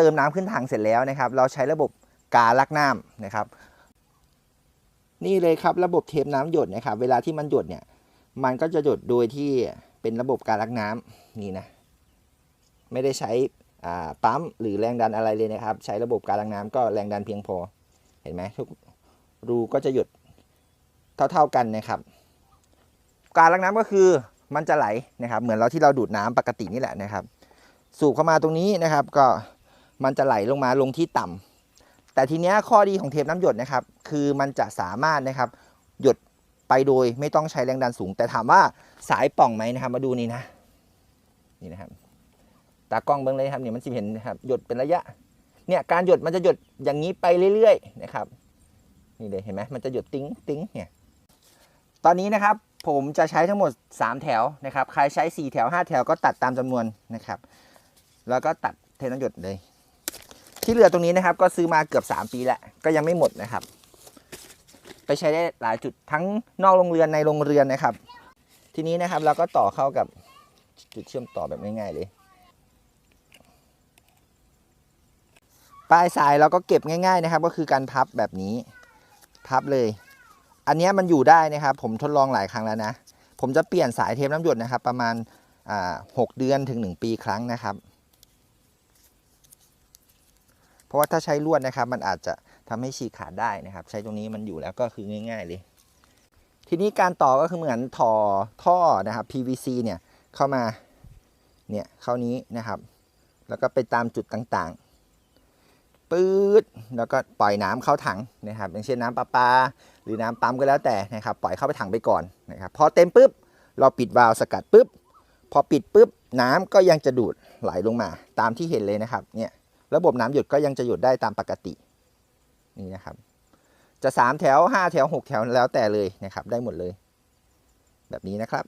เติมน้ำขึ้นถังเสร็จแล้วนะครับ เราใช้ระบบกาลักน้ำนะครับ นี่เลยครับระบบเทปน้ำหยดนะครับ เวลาที่มันหยดเนี่ย มันก็จะหยดโดยที่เป็นระบบการลักน้ำนี่นะ ไม่ได้ใช้ปั๊มหรือแรงดันอะไรเลยนะครับ ใช้ระบบการลักน้ำก็แรงดันเพียงพอ เห็นไหมทุกรูก็จะหยดเท่าๆกันนะครับ การลักน้ำก็คือมันจะไหลนะครับ เหมือนเราที่เราดูดน้ำปกตินี่แหละนะครับ สูบเข้ามาตรงนี้นะครับ ก็ มันจะไหลลงมาลงที่ต่ำแต่ทีเนี้ยข้อดีของเทปน้ำหยดนะครับ คือมันจะสามารถนะครับ หยดไปโดยไม่ต้องใช้แรงดันสูง แต่ถามว่าสายป่องไหมนะครับ มาดูนี่นะนี่นะครับตากล้องเบิ้งเลยครับเนี่ยมันสิเห็นนะครับหยดเป็นระยะ เนี่ยการหยดมันจะหยดอย่างนี้ไปเรื่อยๆนะครับนี่เลยเห็นไหมมันจะหยดติ้งติ้งเนี่ยตอนนี้นะครับผมจะใช้ทั้งหมด 3 แถวนะครับ ใครใช้ 4 แถว 5 แถวก็ตัดตามจำนวนนะครับ แล้วก็ตัดเทน้ำหยดเลย ที่เหลือตรงนี้นะครับ ก็ซื้อมาเกือบ 3 ปีแล้วก็ยังไม่หมดนะครับ ไปใช้ได้หลายจุดทั้งนอกโรงเรือนในโรงเรือนนะครับ ทีนี้นะครับเราก็ต่อเข้ากับจุดเชื่อมต่อแบบง่ายๆเลยปลายสายเราก็เก็บง่าย ๆนะครับ ก็คือการพับแบบนี้ พับเลย อันนี้มันอยู่ได้นะครับ ผมทดลองหลายครั้งแล้วนะ ผมจะเปลี่ยนสายเทปน้ำหยดนะครับ ประมาณหกเดือนถึง 1 ปีครั้งนะครับ เพราะว่าถ้าใช้ลวดนะครับ มันอาจจะทำให้ฉีกขาดได้นะครับ ใช้ตรงนี้มันอยู่แล้วก็คือง่าย ๆ เลย ทีนี้การต่อก็คือเหมือนท่อท่อนะครับ PVC เนี่ยเข้ามาเนี่ยเข้านี้นะครับ แล้วก็ไปตามจุดต่างๆปื๊ดแล้วก็ปล่อยน้ำเข้าถังนะครับ อย่างเช่นน้ำประปา หรือน้ำปั๊มก็แล้วแต่นะครับ ปล่อยเข้าไปถังไปก่อนนะครับพอเต็มปุ๊บเราปิดวาล์วสกัดปุ๊บพอปิดปุ๊บน้ำก็ยังจะดูดไหลลงมาตามที่เห็นเลยนะครับ เนี่ย ระบบน้ำหยดก็ยังจะหยดได้ตามปกตินี่นะครับ จะ 3 แถว 5 แถว 6 แถวแล้วแต่เลยนะครับ ได้หมดเลย แบบนี้นะครับ